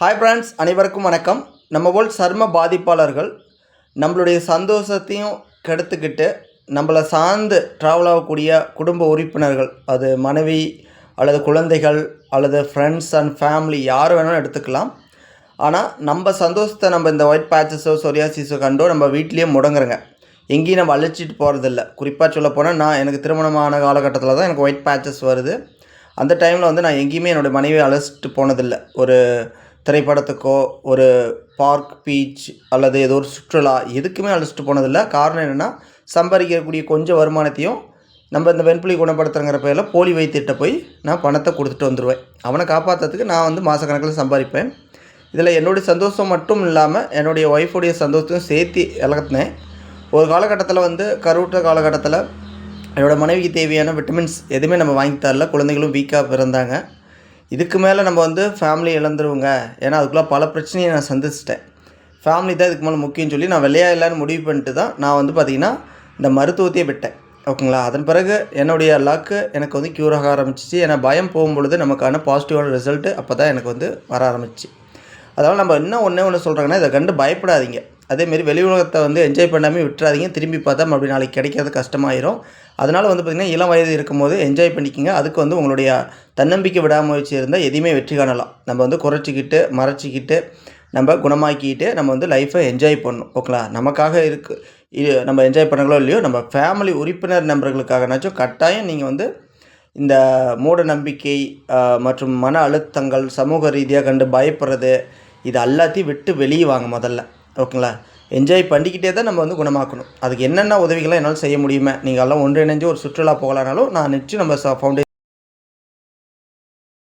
Hi friends அனைவருக்கும் வணக்கம். நம்ம போல் சர்ம பாதிப்பாளர்கள் நம்மளுடைய சந்தோஷத்தையும் கெடுத்துக்கிட்டு நம்மளை சார்ந்து ட்ராவல் ஆகக்கூடிய குடும்ப உறுப்பினர்கள் அது மனைவி அல்லது குழந்தைகள் அல்லது ஃப்ரெண்ட்ஸ் அண்ட் ஃபேமிலி யார் வேணாலும் எடுத்துக்கலாம். ஆனால் நம்ம சந்தோஷத்தை நம்ம இந்த ஒயிட் பேச்சஸோ சொரியாசிஸோ கண்டோ நம்ம வீட்லேயே முடங்குறங்க. எங்கேயும் நம்ம அழைச்சிட்டு போகிறதில்ல குறிப்பாக சொல்ல போனால் நான் எனக்கு திருமணமான காலகட்டத்தில் தான் எனக்கு ஒயிட் பேச்சஸ் வருது. அந்த டைமில் வந்து நான் எங்கேயுமே என்னோடய மனைவியை அழைச்சிட்டு போனதில்லை. ஒரு திரைப்படத்துக்கோ ஒரு பார்க் பீச் அல்லது ஏதோ ஒரு சுற்றுலா எதுக்குமே அழைச்சிட்டு போனதில்லை. காரணம் என்னென்னா சம்பாதிக்கக்கூடிய கொஞ்சம் வருமானத்தையும் நம்ம இந்த வெண்புலி குணப்படுத்துறங்கிற பேரில் போலி வைத்திட்ட போய் நான் பணத்தை கொடுத்துட்டு வந்துடுவேன் அவனை காப்பாற்றுறதுக்கு நான் வந்து மாதக்கணக்கில் சம்பாதிப்பேன். இதில் என்னுடைய சந்தோஷம் மட்டும் இல்லாமல் என்னுடைய ஒய்ஃபுடைய சந்தோஷத்தையும் சேர்த்து இழத்தினேன் ஒரு காலகட்டத்தில் வந்து கருவுற்ற காலகட்டத்தில் என்னோடய மனைவிக்கு தேவையான விட்டமின்ஸ் எதுவுமே நம்ம வாங்கி தரல. குழந்தைகளும் வீக்காக பிறந்தாங்க. இதுக்கு மேலே நம்ம வந்து ஃபேமிலி இழந்துருவோங்க. ஏன்னா அதுக்குள்ளே பல பிரச்சனையை நான் சந்திச்சிட்டேன். ஃபேமிலி தான் இதுக்கு மேலே முக்கியம்னு சொல்லி நான் வெள்ளையா இல்லைன்னு முடிவு பண்ணிட்டு தான் நான் வந்து பார்த்திங்கன்னா இந்த மருத்துவத்தையே விட்டேன். ஓகேங்களா? அதன் பிறகு என்னுடைய லாக்கு எனக்கு வந்து க்யூர் ஆக ஆரம்பிச்சிச்சு. ஏன்னா பயம் போகும்பொழுது நமக்கான பாசிட்டிவான ரிசல்ட்டு அப்போ தான் எனக்கு வந்து வர ஆரம்பிச்சு. அதனால் நம்ம இன்னும் ஒன்றே ஒன்று சொல்கிறாங்கன்னா இதை கண்டு பயப்படாதீங்க. அதேமாரி வெளி உலகத்தை வந்து என்ஜாய் பண்ணாமல் விட்டுறாதீங்க. திரும்பி பார்த்தா அப்படி நாளைக்கு கிடைக்கிறது கஷ்டமாயிரும். அதனால் வந்து பார்த்திங்கன்னா இளம் வயது இருக்கும்போது என்ஜாய் பண்ணிக்கோங்க. அதுக்கு வந்து உங்களுடைய தன்னம்பிக்கை விடாமுயற்சி இருந்தால் எதையுமே வெற்றி காணலாம். நம்ம வந்து குறைச்சிக்கிட்டு மறைச்சிக்கிட்டு நம்ம குணமாக்கிட்டு நம்ம வந்து லைஃப்பை என்ஜாய் பண்ணணும். ஓகேங்களா நமக்காக இருக்கு இது நம்ம என்ஜாய் பண்ணுறங்களோ இல்லையோ நம்ம ஃபேமிலி உறுப்பினர் நண்பர்களுக்காகனாச்சும் கட்டாயம் நீங்கள் வந்து இந்த மூட நம்பிக்கை மற்றும் மன அழுத்தங்கள் சமூக ரீதியாக கண்டு பயப்படுறது இது எல்லாத்தையும் விட்டு வெளியே வாங்க முதல்ல. ஓகேங்களா? என்ஜாய் பண்ணிக்கிட்டே தான் நம்ம வந்து குணமாக்கணும். அதுக்கு என்னென்ன உதவிகளை என்னால் செய்ய முடியுமே நீங்கள் எல்லாம் ஒன்றிணைஞ்சு ஒரு சுற்றுலா போகலானாலும் நான் நிச்சயம் நம்ம ஃபவுண்டேஷன்